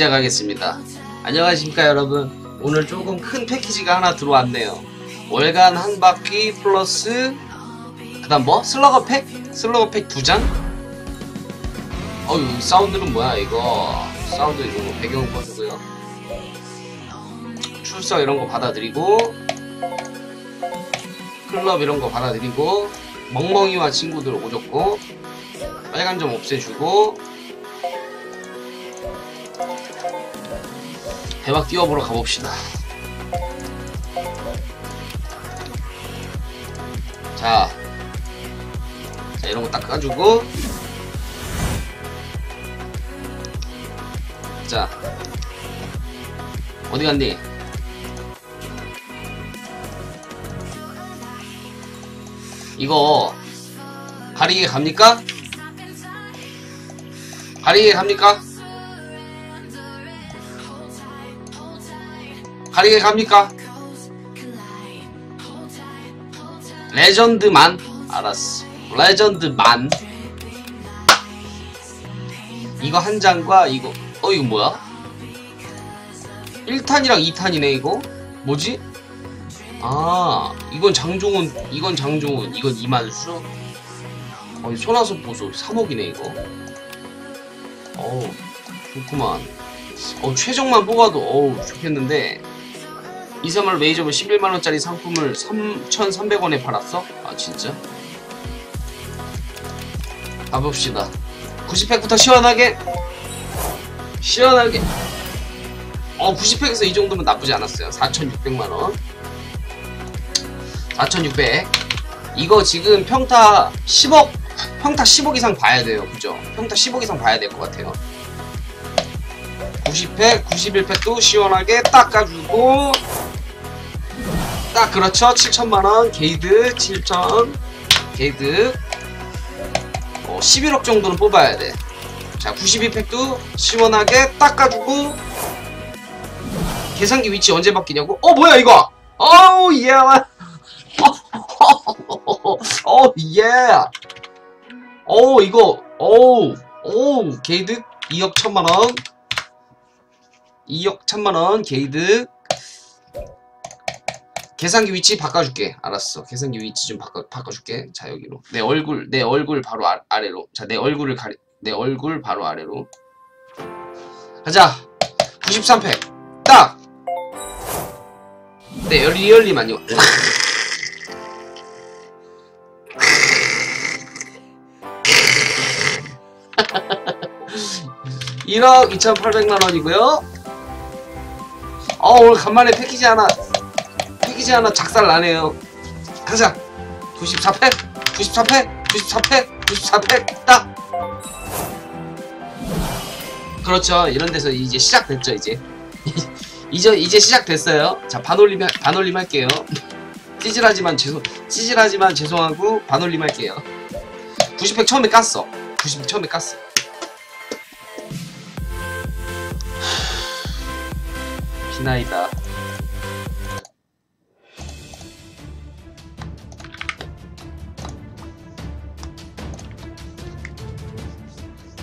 시작하겠습니다. 안녕하십니까 여러분. 오늘 조금 큰 패키지가 하나 들어왔네요. 월간 한 바퀴 플러스 그다음 뭐? 슬러거 팩? 슬러거 팩 두 장? 어유 이 사운드는 뭐야 이거 사운드 이거 배경 꺼주고요. 출석 이런 거 받아들이고 클럽 이런 거 받아들이고 멍멍이와 친구들 오졌고 빨간 점 없애주고 대박 뛰어보러 가봅시다. 자, 자 이런 거 딱 까주고 자 어디 갔니? 이거 가리개 갑니까? 가리개 갑니까? 가리개 갑니까? 레전드만 알았어. 레전드만. 이거 한 장과 이거. 어 이거 뭐야? 1탄이랑 2탄이네 이거? 뭐지? 아 이건 장종훈 이건 장종훈 이건 이만수? 어 손아섭 보소. 3억이네 이거. 어우 좋구만. 어 최종만 뽑아도 어우 좋겠는데 이선물 메이저볼 11만원짜리 상품을 3,300원에 팔았어? 아 진짜? 가봅시다. 90팩부터 시원하게? 시원하게. 어 90팩에서 이 정도면 나쁘지 않았어요. 4,600만원. 4,600 이거 지금 평타 10억 평타 10억 이상 봐야 돼요. 그죠? 평타 10억 이상 봐야 될 것 같아요. 90팩 91팩도 시원하게 닦아주고 딱 그렇죠. 7천만원 게이드 7천 게이드. 어, 11억 정도는 뽑아야 돼 자 92팩도 시원하게 닦아주고 계산기 위치 언제 바뀌냐고? 어 뭐야 이거? 어우 예. 어, 예. 오, 이거, 오, 오, 게이드 2억 천만원. 2억 천만원, 게이드. 계산기 위치 바꿔줄게. 알았어. 계산기 위치 좀 바꿔, 바꿔줄게. 자, 여기로. 내 얼굴, 내 얼굴 바로 아, 아래로. 자, 내 얼굴을 가리, 내 얼굴 바로 아래로. 가자. 93팩. 딱! 네, 리얼리만요. 1억 2,800만원이고요. 어, 오늘 간만에 패키지 하나, 패키지 하나 작살 나네요. 가자. 94팩, 94팩, 94팩, 94팩, 딱! 그렇죠. 이런 데서 이제 시작됐죠, 이제. 이제, 이제 시작됐어요. 자, 반올림, 반올림 할게요. 찌질하지만 죄송, 찌질하지만 죄송하고, 반올림 할게요. 90팩 처음에 깠어. 90팩 처음에 깠어. 비나이다.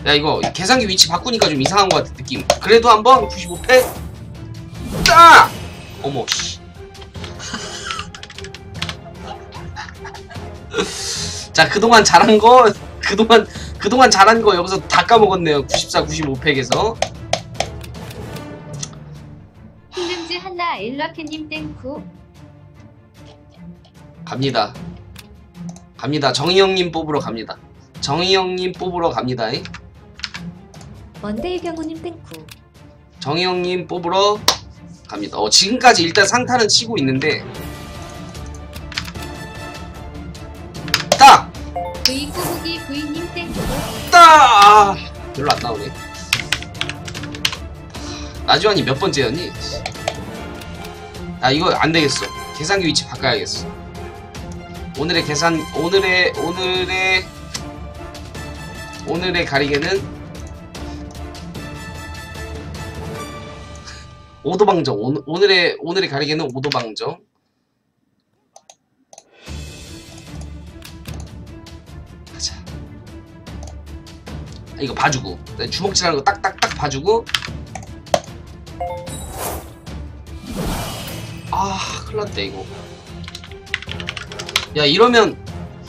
야 이거 계산기 위치 바꾸니까 좀 이상한 것 같은 느낌. 그래도 한번 95패 딱! 어머 씨. 자 그동안 잘한 거 그동안 그동안 잘한 거 여기서 다 까먹었네요. 94, 95팩에서. 힘든지 한나 엘라케님 땡쿠 갑니다. 갑니다. 정희영님 뽑으러 갑니다. 정희영님 뽑으러 갑니다. 먼데이 경우님 땡쿠 정희영님 뽑으러 갑니다. 어, 지금까지 일단 상타는 치고 있는데 딱! V 꾸부기 V님 땡쿠 딱! 아, 별로 안 나오네. 나지환이 몇 번째였니? 아 이거 안 되겠어. 계산기 위치 바꿔야겠어. 오늘의 계산 오늘의 오늘의 오늘의 가리개는 오도방정. 오늘, 오늘의 오늘의 가리개는 오도방정. 가자. 아, 이거 봐주고. 네, 주먹질하는 거 딱딱딱 봐주고. 아 큰일났다 이거. 야 이러면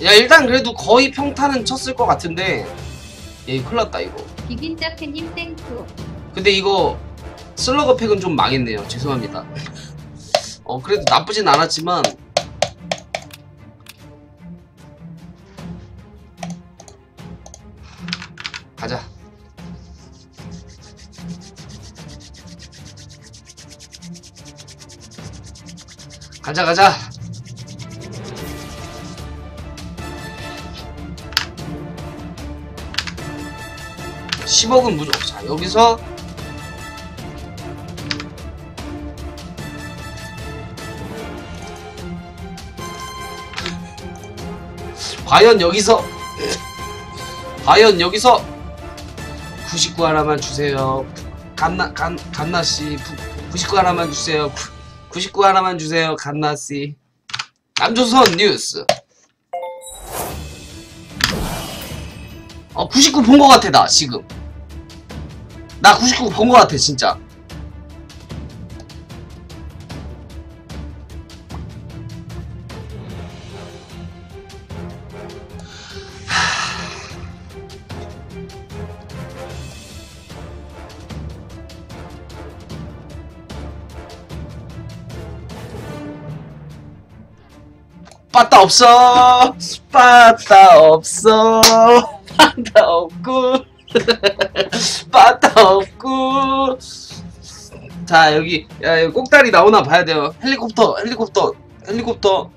야 일단 그래도 거의 평타는 쳤을 것 같은데. 얘 큰일났다 이거. 비긴자크님 땡큐. 근데 이거 슬러거 팩은 좀 망했네요. 죄송합니다. 어 그래도 나쁘진 않았지만. 가자. 가자 가자. 십억은 무조건 자 여기서 과연 여기서 과연 여기서 99 하나만 주세요. 갓나 간 갓나 씨 99 하나만 주세요. 99 하나만 주세요. 갓나 씨. 남조선 뉴스. 어, 99본것 같아, 나, 지금. 나 99본것 같아, 진짜. 빠따 없어! 빠따 없어! 빠따 없고! 빠따 없고! 자, 여기, 야, 여기 꼭다리 나오나 봐야 돼요. 헬리콥터, 헬리콥터, 헬리콥터.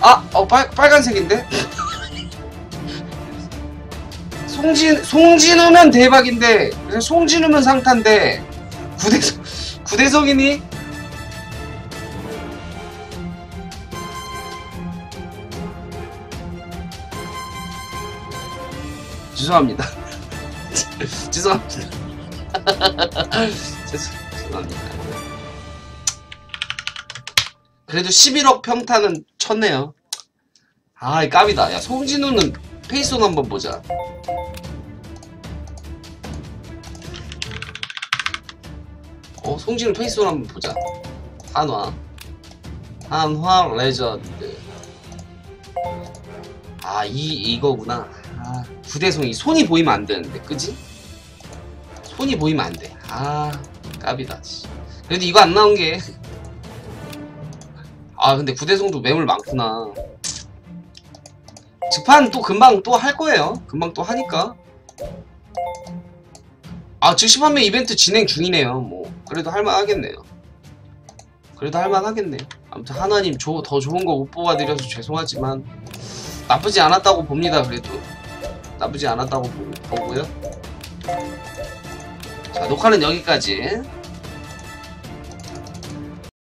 아, 어, 빨, 빨간색인데? 송진, 송진우면 대박인데, 송진우면 상탄데, 구대성, 구대성이니? 죄송합니다. 죄송합니다. 죄송- 죄송합니다. 그래도 11억 평타는 쳤네요. 아, 이 깝이다. 야, 송진우는 페이스온 한번 보자. 어, 송진우 페이스온 한번 보자. 한화. 한화 레전드. 아, 이, 이거구나. 아, 부대송이 손이 보이면 안 되는데, 그지? 손이 보이면 안 돼. 아. 씨. 그래도 이거 안 나온 게. 아, 근데 구대송도 매물 많구나. 즉판 또 금방 또 할 거예요. 금방 또 하니까. 아, 즉시 판매 이벤트 진행 중이네요. 뭐, 그래도 할만 하겠네요. 그래도 할만 하겠네요. 아무튼 하나님 조, 더 좋은 거 못 뽑아드려서 죄송하지만, 나쁘지 않았다고 봅니다, 그래도. 나쁘지 않았다고 보, 보고요. 자, 녹화는 여기까지.